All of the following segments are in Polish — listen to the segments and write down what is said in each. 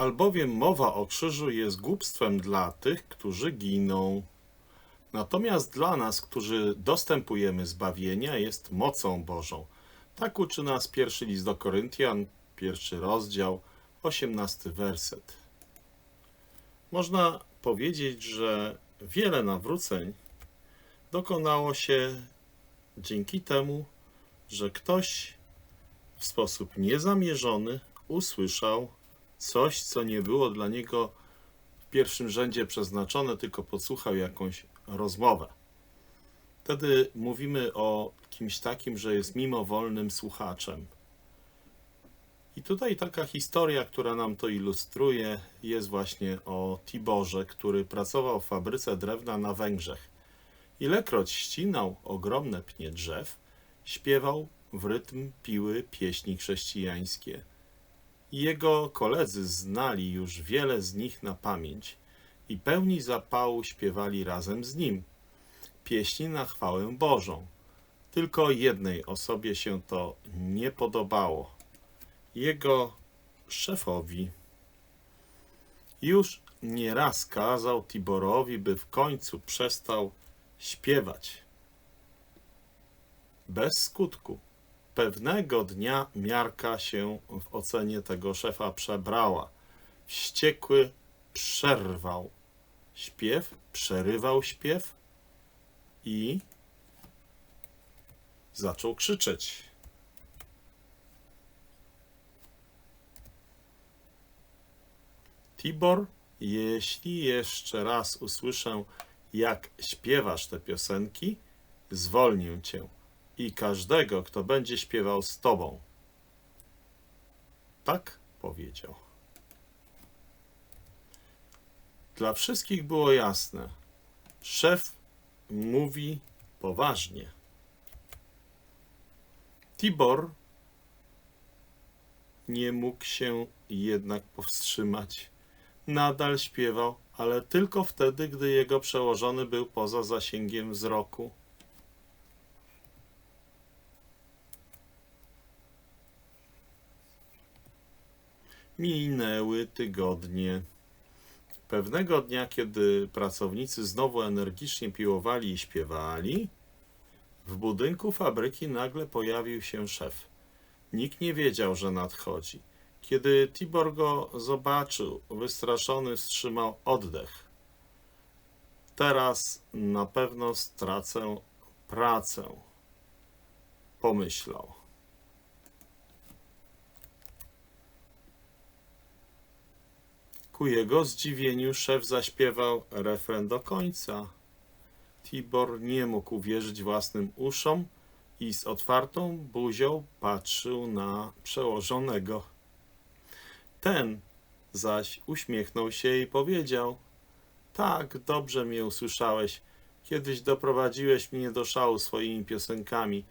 Albowiem mowa o krzyżu jest głupstwem dla tych, którzy giną. Natomiast dla nas, którzy dostępujemy zbawienia, jest mocą Bożą. Tak uczy nas pierwszy list do Koryntian, pierwszy rozdział, osiemnasty werset. Można powiedzieć, że wiele nawróceń dokonało się dzięki temu, że ktoś w sposób niezamierzony usłyszał coś, co nie było dla niego w pierwszym rzędzie przeznaczone, tylko podsłuchał jakąś rozmowę. Wtedy mówimy o kimś takim, że jest mimowolnym słuchaczem. I tutaj taka historia, która nam to ilustruje, jest właśnie o Tiborze, który pracował w fabryce drewna na Węgrzech. Ilekroć ścinał ogromne pnie drzew, śpiewał w rytm piły pieśni chrześcijańskie. Jego koledzy znali już wiele z nich na pamięć i pełni zapału śpiewali razem z nim pieśni na chwałę Bożą. Tylko jednej osobie się to nie podobało. Jego szefowi. Już nieraz kazał Tiborowi, by w końcu przestał śpiewać. Bez skutku. Pewnego dnia miarka się w ocenie tego szefa przebrała. Wściekły przerwał śpiew, przerywał śpiew i zaczął krzyczeć. Tibor, jeśli jeszcze raz usłyszę, jak śpiewasz te piosenki, zwolnię cię i każdego, kto będzie śpiewał z tobą. Tak powiedział. Dla wszystkich było jasne. Szef mówi poważnie. Tibor nie mógł się jednak powstrzymać. Nadal śpiewał, ale tylko wtedy, gdy jego przełożony był poza zasięgiem wzroku. Minęły tygodnie. Pewnego dnia, kiedy pracownicy znowu energicznie piłowali i śpiewali, w budynku fabryki nagle pojawił się szef. Nikt nie wiedział, że nadchodzi. Kiedy Tibor go zobaczył, wystraszony wstrzymał oddech. Teraz na pewno stracę pracę, pomyślał. Ku jego zdziwieniu szef zaśpiewał refren do końca. Tibor nie mógł uwierzyć własnym uszom i z otwartą buzią patrzył na przełożonego. Ten zaś uśmiechnął się i powiedział: Tak, dobrze mnie usłyszałeś. Kiedyś doprowadziłeś mnie do szału swoimi piosenkami.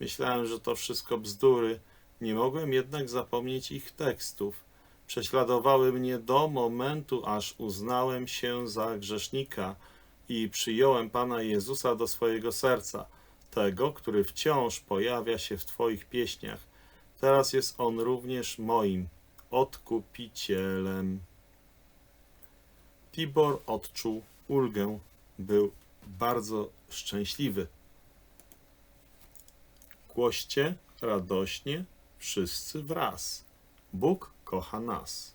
Myślałem, że to wszystko bzdury. Nie mogłem jednak zapomnieć ich tekstów prześladowały mnie do momentu, aż uznałem się za grzesznika i przyjąłem Pana Jezusa do swojego serca, tego, który wciąż pojawia się w Twoich pieśniach. Teraz jest On również moim odkupicielem. Tibor odczuł ulgę, był bardzo szczęśliwy. Głoście radośnie wszyscy wraz. Bóg kocha nas.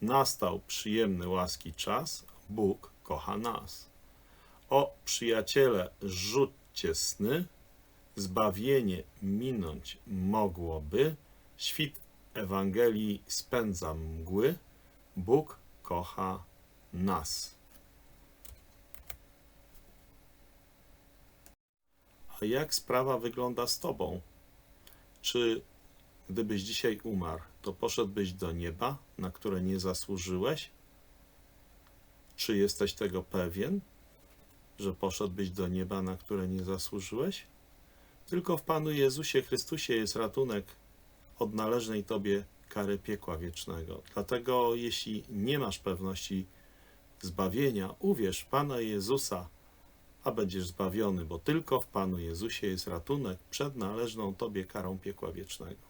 Nastał przyjemny łaski czas, Bóg kocha nas. O przyjaciele, rzućcie sny, zbawienie minąć mogłoby, świt Ewangelii spędza mgły, Bóg kocha nas. A jak sprawa wygląda z Tobą? Czy gdybyś dzisiaj umarł, to poszedłbyś do nieba, na które nie zasłużyłeś? Czy jesteś tego pewien, że poszedłbyś do nieba, na które nie zasłużyłeś? Tylko w Panu Jezusie Chrystusie jest ratunek od należnej Tobie kary piekła wiecznego. Dlatego, jeśli nie masz pewności zbawienia, uwierz Pana Jezusa, a będziesz zbawiony, bo tylko w Panu Jezusie jest ratunek przed należną Tobie karą piekła wiecznego.